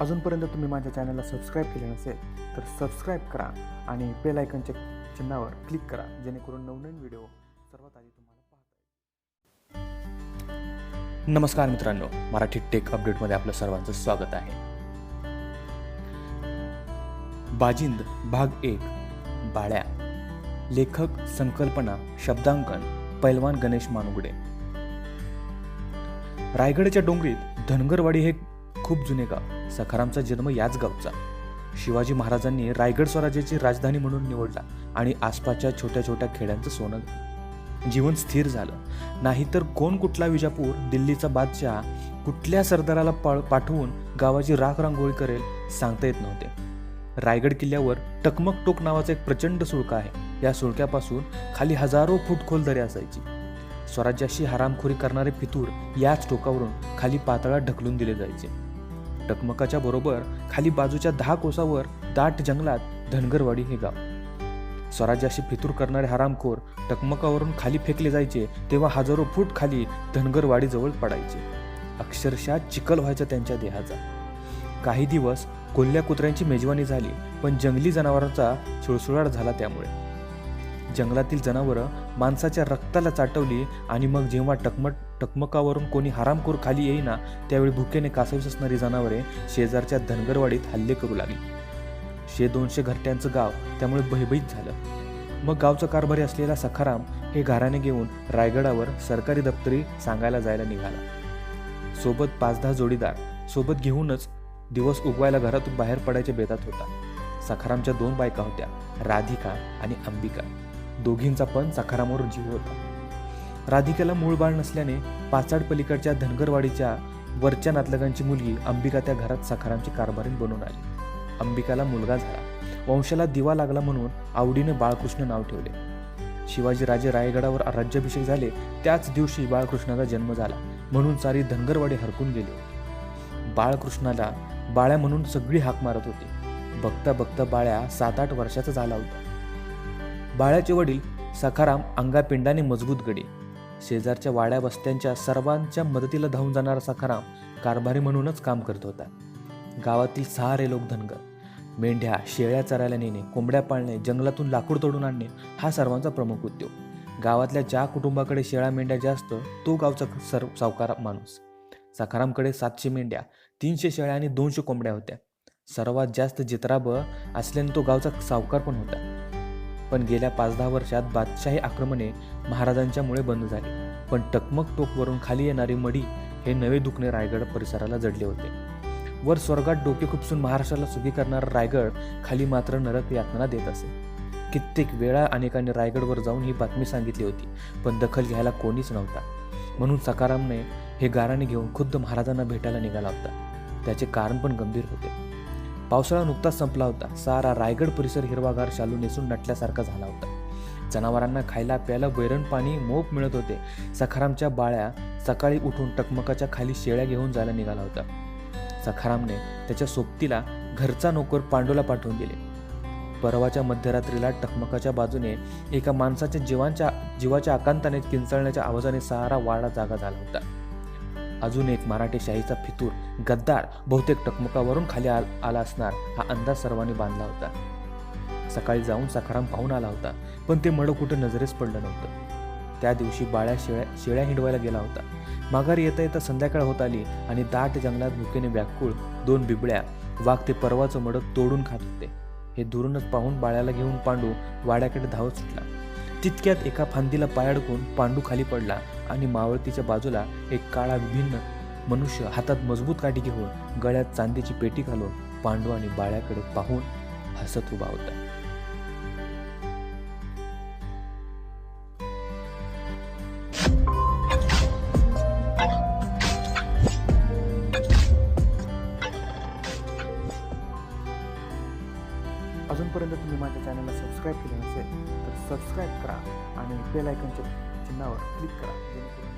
अजूनपर्यंत तुम्ही माझ्या चॅनलला सबस्क्राईब केले नसेल तर सबस्क्राईब करा आणि बेल आयकनच्या चिन्हावर क्लिक करा जेणेकरून नवनवीन व्हिडिओ सर्वात आधी तुम्हाला पाहता येईल नमस्कार मित्रांनो मराठी टेक अपडेटमध्ये आपलं सर्वांचं स्वागत आहे. बाजिंद भाग एक बाळ्या. लेखक संकल्पना शब्दांकन पैलवान गणेश मानुगडे. रायगडच्या डोंगरीत धनगरवाडी हे खूप जुने गाव. सखारामचा जन्म याच गावचा. शिवाजी महाराजांनी रायगड स्वराज्याची राजधानी म्हणून निवडला आणि आसपासच्या छोट्या छोट्या खेड्यांचं सोनं जीवन स्थिर झालं. नाहीतर कोण कुठला विजापूर दिल्लीचा बादशाह कुठल्या सरदाराला पा पाठवून गावाची राख रांगोळी करेल सांगता येत नव्हते. रायगड किल्ल्यावर टकमक टोक नावाचा एक प्रचंड सुळका आहे. या सुळक्यापासून खाली हजारो फूट खोल दरी असायची. स्वराज्याशी हरामखोरी करणारे फितूर याच टोकावरून खाली पातळा ढकलून दिले जायचे. टकमकाच्या बरोबर खाली बाजूच्या दहा कोसावर दाट जंगलात धनगरवाडी हे गाव. स्वराज्याशी फितूर करणारे हरामखोर टकमकावरून खाली फेकले जायचे तेव्हा हजारो फूट खाली धनगरवाडीजवळ पडायचे. अक्षरशः चिखल व्हायचा त्यांच्या देहाचा. काही दिवस कोल्ह्या कुत्र्यांची मेजवानी झाली पण जंगली जनावरांचा सुळसुळाट झाला त्यामुळे. जंगलातील जनावरं माणसाच्या रक्ताला चाटवली आणि मग जेव्हा टकमट टकमकावरून कोणी हरामखोर खाली येईना त्यावेळी भुकेने कासवीस असणारी जनावरे शेजारच्या धनगरवाडीत हल्ले करू लागली. शे दोनशे घरट्यांचं गाव त्यामुळे भयभीत झालं. मग गावचं कारभारी असलेला सखाराम हे घराने घेऊन रायगडावर सरकारी दप्तरी सांगायला जायला निघाला. सोबत पाच दहा जोडीदार सोबत घेऊनच दिवस उगवायला घरातून बाहेर पडायच्या बेतात होता. सखारामच्या दोन बायका होत्या राधिका आणि अंबिका. दोघींचा पण सखारामवर जीव होता. राधिकेला मूळ बाळ नसल्याने पाचाड पलीकडच्या धनगरवाडीच्या वरच्या नातलगांची मुलगी अंबिका त्या घरात सखारामची कारभारीण बनून आली. अंबिकाला मुलगा झाला. वंशाला दिवा लागला म्हणून आवडीने बाळकृष्ण नाव ठेवले. शिवाजी राजे रायगडावर राज्याभिषेक झाले त्याच दिवशी बाळकृष्णाचा जन्म झाला. म्हणून सारी धनगरवाडी हरकून गेली बाळकृष्णाला बाळ्या म्हणून सगळी हाक मारत होती. बघता बघता बाळ्या सात आठ वर्षाचा झाला होता. बाळ्याचे वडील सखाराम अंगापिंडाने मजबूत गडी. शेजारच्या वाड्या वस्त्यांच्या सर्वांच्या मदतीला धावून जाणारा सखाराम कारभारी म्हणूनच काम करत होता. गावातील सहारे लोक धनगर. मेंढ्या शेळ्या चरायला नेणे कोंबड्या पाळणे जंगलातून लाकूड तोडून आणणे हा सर्वांचा प्रमुख उद्योग. गावातल्या ज्या कुटुंबाकडे शेळ्या मेंढ्या जास्त तो गावचा सर्व सावकार माणूस. सखारामकडे सातशे मेंढ्या तीनशे शेळ्या आणि दोनशे कोंबड्या होत्या. सर्वात जास्त जित्राब असल्याने तो गावचा सावकार पण होता. पण गेल्या पाच दहा वर्षात बादशाही आक्रमणे महाराजांच्यामुळे बंद झाली. पण टकमक टोकवरून खाली येणारी मडी हे नवे दुखणे रायगड परिसराला जडले होते. वर स्वर्गात डोके खुपसून महाराष्ट्राला सुखी करणारा रायगड खाली मात्र नरक यातना देत असे. कित्येक वेळा अनेकांनी रायगडवर जाऊन ही बातमी सांगितली होती पण दखल घ्यायला कोणीच नव्हता. म्हणून सकारामने हे गाराने घेऊन खुद्द महाराजांना भेटायला निघाला होता. त्याचे कारण पण गंभीर होते. पावसाळा नुकताच संपला होता. सारा रायगड परिसर हिरवागार शालू नेसून नटल्यासारखा झाला होता. जनावरांना खायला प्यायला वैरण पाणी मोप मिळत होते. सखारामच्या बाळ्या सकाळी उठून टकमकाच्या खाली शेळ्या घेऊन जायला निघाला होता. सखारामने त्याच्या सोबतीला घरचा नोकर पांडूला पाठवून दिले. परवाच्या मध्यरात्रीला टकमकाच्या बाजूने एका माणसाच्या जीवांच्या जीवाच्या आकांताने किंचाळण्याच्या आवाजाने सारा वाडा जागा झाला होता. अजून एक मराठी शाहीचा फितूर गद्दार बहुतेक टकमकावरून खाली आ- आला असणार हा अंदाज सर्वांनी बांधला होता. सकाळी जाऊन सखाराम पाहून आला होता पण ते मड कुठं नजरेस पडलं नव्हतं. त्या दिवशी बाळ्या शेळ्या शेळ्या हिंडवायला गेला होता. माघारी येता येता संध्याकाळ होत आली आणि दाट जंगलात भुकेने व्याकुळ दोन बिबळ्या वाघ ते परवाचं मडक तोडून खात होते. हे दुरूनच पाहून बाळ्याला घेऊन पांडू वाड्याकडे धावत सुटला. तितक्यात एका फांदीला पाय अडकून पांडू खाली पडला आणि मावळतीच्या बाजूला एक काळा विभिन्न मनुष्य हातात मजबूत काठी घेऊन गळ्यात चांदीची पेटी घालून पांडू आणि बाळ्याकडे पाहून हसत उभा होता. अजूनपर्यंत तुम्ही माझ्या चॅनलला सबस्क्राईब केले नसेल तर सबस्क्राईब करा आणि बेल आयकनच्या चिन्हावर क्लिक करा. जेणेकरून